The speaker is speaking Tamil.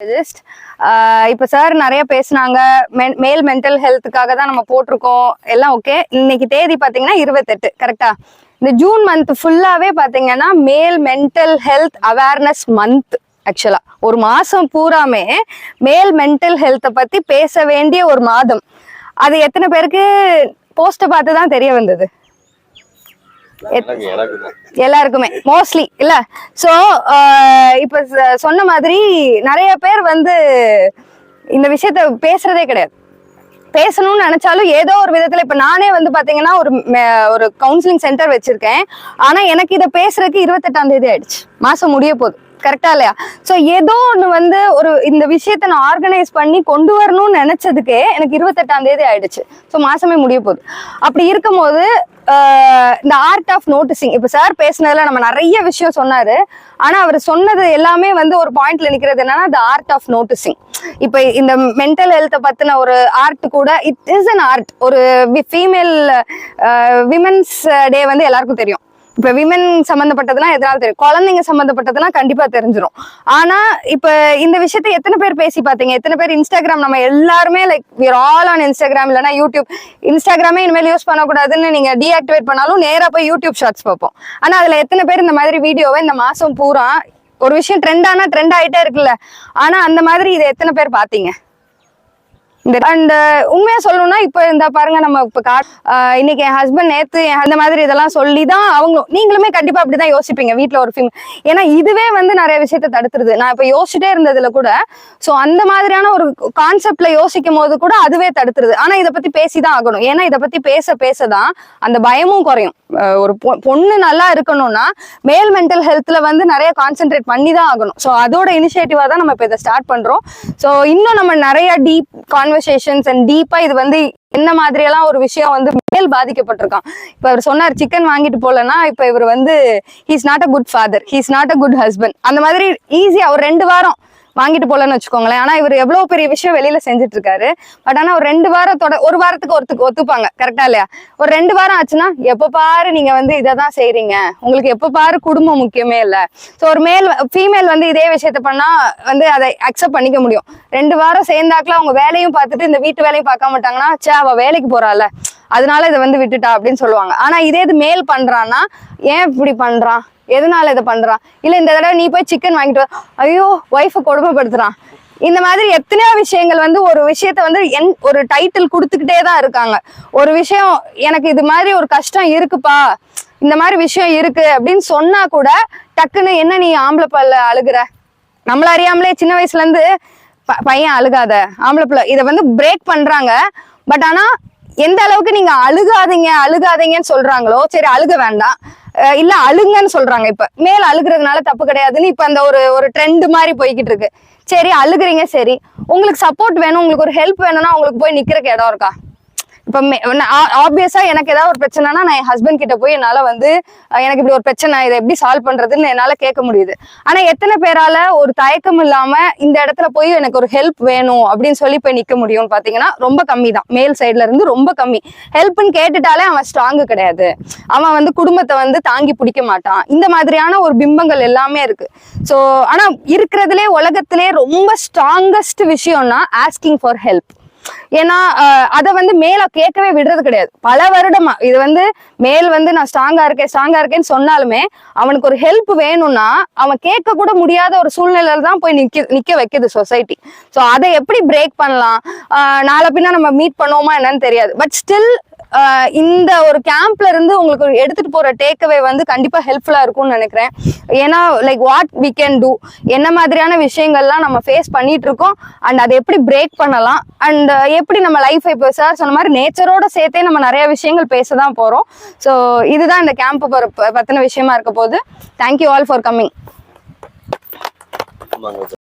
ஜஸ்ட் இப்போ சார் நிறைய பேசுனாங்க. மேல் மென்டல் ஹெல்த்துக்காக தான் நம்ம போட்டிருக்கோம். எல்லாம் ஓகே இன்னைக்கு தேதி பார்த்தீங்கன்னா இருபத்தெட்டு கரெக்டா இந்த ஜூன் மந்த் ஃபுல்லாவே பார்த்தீங்கன்னா மேல் மென்டல் ஹெல்த் அவேர்னஸ் மந்த் ஆக்சுவலா ஒரு மாசம் பூராமே மேல் மென்டல் ஹெல்த்தை பத்தி பேச வேண்டிய ஒரு மாதம். அது எத்தனை பேருக்கு? போஸ்ட்டை பார்த்து தான் தெரிய வந்தது. எல்லாருக்குமே மோஸ்ட்லி இல்ல? சோ இப்ப சொன்ன மாதிரி நிறைய பேர் வந்து இந்த விஷயத்த பேசுறதே கிடையாது. பேசணும்னு நினைச்சாலும் ஏதோ ஒரு விதத்துல இப்ப நானே வந்து பாத்தீங்கன்னா ஒரு ஒரு கவுன்சிலிங் சென்டர் வச்சிருக்கேன். ஆனா எனக்கு இதை பேசுறதுக்கு இருபத்தெட்டாம் தேதி ஆயிடுச்சு. மாசம் முடிய போகுது. கரெக்டா இல்லையா? சோ ஏதோ ஒண்ணு வந்து ஒரு இந்த விஷயத்த நான் ஆர்கனைஸ் பண்ணி கொண்டு வரணும்னு நினைச்சதுக்கே எனக்கு இருபத்தெட்டாம் தேதி ஆயிடுச்சு. சோ மாசமே முடிய போகுது. அப்படி இருக்கும்போது இந்த ஆர்ட் ஆஃப் நோட்டிசிங் இப்ப சார் பேசினதுல நம்ம நிறைய விஷயம் சொன்னாரு. ஆனா அவர் சொன்னது எல்லாமே வந்து ஒரு பாயிண்ட்ல நிக்கிறது என்னன்னா the ஆர்ட் ஆஃப் நோட்டிசிங் இப்ப இந்த மென்டல் ஹெல்த்தை பத்தின ஒரு ஆர்ட் கூட இட் இஸ் அன் ஆர்ட் ஒரு ஃபீமேல் விமென்ஸ் டே வந்து எல்லாருக்கும் தெரியும். இப்ப விமன் சம்பந்தப்பட்டதெல்லாம் எதனால தெரியும்? குழந்தைங்க சம்பந்தப்பட்டதெல்லாம் கண்டிப்பா தெரிஞ்சிடும் ஆனா இப்ப இந்த விஷயத்தை எத்தனை பேர் பேசி பாத்தீங்க எத்தனை பேர் இன்ஸ்டாகிராம் நம்ம எல்லாருமே like we're all on Instagram இல்லைன்னா யூடியூப் இன்ஸ்டாகிராமே இனிமேல் யூஸ் பண்ணக்கூடாதுன்னு நீங்க டீஆக்டிவேட் பண்ணாலும் நேரா போய் யூடியூப் ஷார்ட்ஸ் பார்ப்போம். ஆனா அதுல எத்தனை பேர் இந்த மாதிரி வீடியோவை இந்த மாசம் பூரா ஒரு விஷயம் ட்ரெண்ட் ஆனா ட்ரெண்ட் ஆயிட்டே இருக்குல்ல. ஆனா அந்த மாதிரி இதை எத்தனை பேர் பாத்தீங்க இந்த அண்ட் உண்மையா சொல்லணும்னா இப்ப இந்த பாருங்க நம்ம இப்ப கா இன்னைக்கு என் ஹஸ்பண்ட் நேத்து அந்த மாதிரி இதெல்லாம் சொல்லி தான் அவங்க நீங்களுமே கண்டிப்பா அப்படிதான் யோசிப்பீங்க வீட்டுல ஒரு ஃபிலிம் ஏன்னா இதுவே வந்து நிறைய விஷயத்த தடுத்துருது. நான் இப்ப யோசிச்சுட்டே இருந்ததுல கூட சோ அந்த மாதிரியான ஒரு கான்செப்ட்ல யோசிக்கும் போது கூட அதுவே தடுத்துருது. ஆனா இதை பத்தி பேசிதான் ஆகணும். ஏன்னா இதை பத்தி பேச பேசதான் அந்த பயமும் குறையும். ஒரு பொ- பொண்ணு நல்லா இருக்கணும்னா மேல் மென்டல் ஹெல்த்ல வந்து நிறைய கான்சென்ட்ரேட் பண்ணி தான் ஆகணும். ஸோ அதோட இனிஷியேட்டிவா தான் நம்ம இப்போ இதை ஸ்டார்ட் பண்றோம். ஸோ இன்னும் நம்ம நிறைய டீப் கான்வர்சேஷன்ஸ் அண்ட் டீப்பா இது வந்து என்ன மாதிரியெல்லாம் ஒரு விஷயம் வந்து மேல் பாதிக்கப்பட்டிருக்கான். இப்ப அவர் சொன்னார் சிக்கன் வாங்கிட்டு போலன்னா இப்ப இவர் வந்து he's not a good father he's not a good husband அந்த மாதிரி ஈஸியா ஒரு ரெண்டு வாரம் வாங்கிட்டு போலன்னு வச்சுக்கோங்களேன். ஆனா இவர் எவ்வளவு பெரிய விஷயம் வெளியில செஞ்சுட்டு இருக்காரு பட் ஆனா ஒரு ரெண்டு வாரத்தோட ஒரு வாரத்துக்கு ஒருத்துக்கு ஒத்துப்பாங்க. கரெக்டா இல்லையா? ஒரு ரெண்டு வாரம் ஆச்சுன்னா எப்ப பாரு நீங்க வந்து இதை தான் செய்றீங்க. உங்களுக்கு எப்ப பாரு குடும்பம் முக்கியமே இல்ல. சோ ஒரு மேல் ஃபீமேல் வந்து இதே விஷயத்த பண்ணா வந்து அதை அக்செப்ட் பண்ணிக்க முடியும். ரெண்டு வாரம் சேர்ந்தாக்குல அவங்க வேலையும் பார்த்துட்டு இந்த வீட்டு வேலையும் பார்க்க மாட்டாங்கன்னா சே அவ வேலைக்கு போறாள். அதனால இதை வந்து விட்டுட்டா அப்படின்னு சொல்லுவாங்க. ஆனா இதே இது மேல் பண்றான்னா ஏன் இப்படி பண்றான் எதனால இதை பண்றான் இல்ல இந்த தடவை நீ போய் சிக்கன் வாங்கிட்டு வா. ஐயோ ஒய்ஃபை கொடுமைப்படுத்துறான். இந்த மாதிரி எத்தனையோ விஷயங்கள் வந்து ஒரு விஷயத்த வந்து என் ஒரு டைட்டில் கொடுத்துக்கிட்டே தான் இருக்காங்க. ஒரு விஷயம் எனக்கு இது மாதிரி ஒரு கஷ்டம் இருக்குப்பா. இந்த மாதிரி விஷயம் இருக்கு அப்படின்னு சொன்னா கூட டக்குன்னு என்ன நீ ஆம்பளை பல்ல அழுகுற? நம்மள அறியாமலே சின்ன வயசுல இருந்து ப- பையன் அழுகாத. ஆம்பளை பிள்ளை. இதை வந்து பிரேக் பண்றாங்க. பட் ஆனா எந்த அளவுக்கு நீங்க அழுகாதீங்க அழுகாதீங்கன்னு சொல்றாங்களோ சரி அழுக வேண்டாம். இல்ல அழுங்கன்னு சொல்றாங்க இப்ப. மேல அழுகுறதுனால தப்பு கிடையாதுன்னு இப்ப அந்த ஒரு ஒரு ட்ரெண்ட் மாதிரி போய்கிட்டு இருக்கு. சரி அழுகுறீங்க சரி. உங்களுக்கு சப்போர்ட் வேணும் உங்களுக்கு ஒரு ஹெல்ப் வேணும்னா உங்களுக்கு போய் நிக்கிறக்கு இடம் இருக்கா? இப்ப ஆப்வியஸா எனக்கு ஏதாவது ஒரு பிரச்சனைனா நான் என் ஹஸ்பண்ட் கிட்ட போய் என்னால வந்து எனக்கு இப்படி ஒரு பிரச்சனை இதை எப்படி சால்வ் பண்றதுன்னு என்னால கேட்க முடியுது. ஆனா எத்தனை பேரால ஒரு தயக்கம் இல்லாம இந்த இடத்துல போய் எனக்கு ஒரு ஹெல்ப் வேணும் அப்படின்னு சொல்லி போய் நிக்க முடியும்னு பாத்தீங்கன்னா ரொம்ப கம்மி தான் மேல் சைட்ல இருந்து ரொம்ப கம்மி. ஹெல்ப்னு கேட்டுட்டாலே அவன் ஸ்ட்ராங்கு கிடையாது. அவன் வந்து குடும்பத்தை வந்து தாங்கி பிடிக்க மாட்டான். இந்த மாதிரியான ஒரு பிம்பங்கள் எல்லாமே இருக்கு. சோ ஆனா இருக்கிறதுலே உலகத்திலே ரொம்ப ஸ்ட்ராங்கஸ்ட் விஷயம்னா ஆஸ்கிங் ஃபார் ஹெல்ப் ஏன்னா அதை வந்து மேல கேட்கவே விடுறது கிடையாது. பல வருடமா இது வந்து மேல் வந்து நான் ஸ்ட்ராங்கா இருக்கேன் ஸ்ட்ராங்கா இருக்கேன்னு சொன்னாலுமே அவனுக்கு ஒரு ஹெல்ப் வேணும்னா அவன் கேட்க கூட முடியாத ஒரு சூழ்நிலையில தான் போய் நிக்க நிக்க வைக்குது சொசைட்டி ஸோ அதை எப்படி பிரேக் பண்ணலாம்? ஆஹ் நாளை பின்னா நம்ம மீட் பண்ணுவோமா என்னன்னு தெரியாது. பட் ஸ்டில் இந்த ஒரு கேம்ப்ல இருந்து உங்களுக்கு எடுத்துட்டு போற டேக்அவே வந்து கண்டிப்பா ஹெல்ப்ஃபுல்லா இருக்கும்னு நினைக்கிறேன். ஏன்னா like what we can do என்ன மாதிரியான விஷயங்கள்லாம் நம்ம ஃபேஸ் பண்ணிட்டு இருக்கோம். அண்ட் அதை எப்படி பிரேக் பண்ணலாம்? அண்ட் எப்படி நம்ம லைஃப் இப்போ சார் சொன்ன மாதிரி நேச்சரோட சேர்த்தே நம்ம நிறைய விஷயங்கள் பேச தான் போறோம். ஸோ இதுதான் இந்த கேம்ப் பத்தின விஷயமா இருக்க போகுது தேங்க்யூ ஆல் ஃபார் கம்மிங்